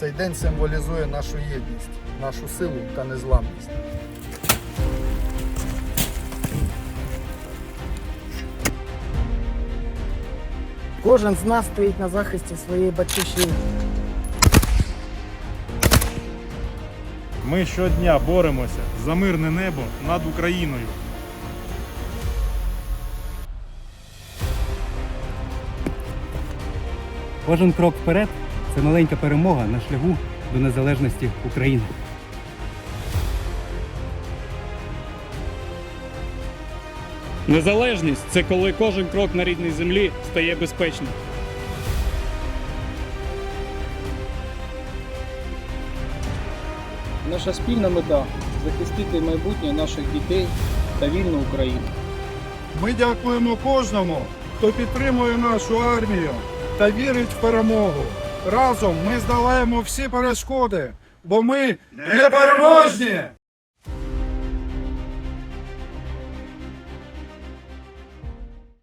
Цей день символізує нашу єдність, нашу силу та незламність. Кожен з нас стоїть на захисті своєї батьківщини. Ми щодня боремося за мирне небо над Україною. Кожен крок вперед це маленька перемога на шляху до незалежності України. Незалежність це коли кожен крок на рідній землі стає безпечним. Наша спільна мета захистити майбутнє наших дітей та вільну Україну. Ми дякуємо кожному, хто підтримує нашу армію та вірить в перемогу. Разом ми здолаємо всі перешкоди, бо ми непереможні!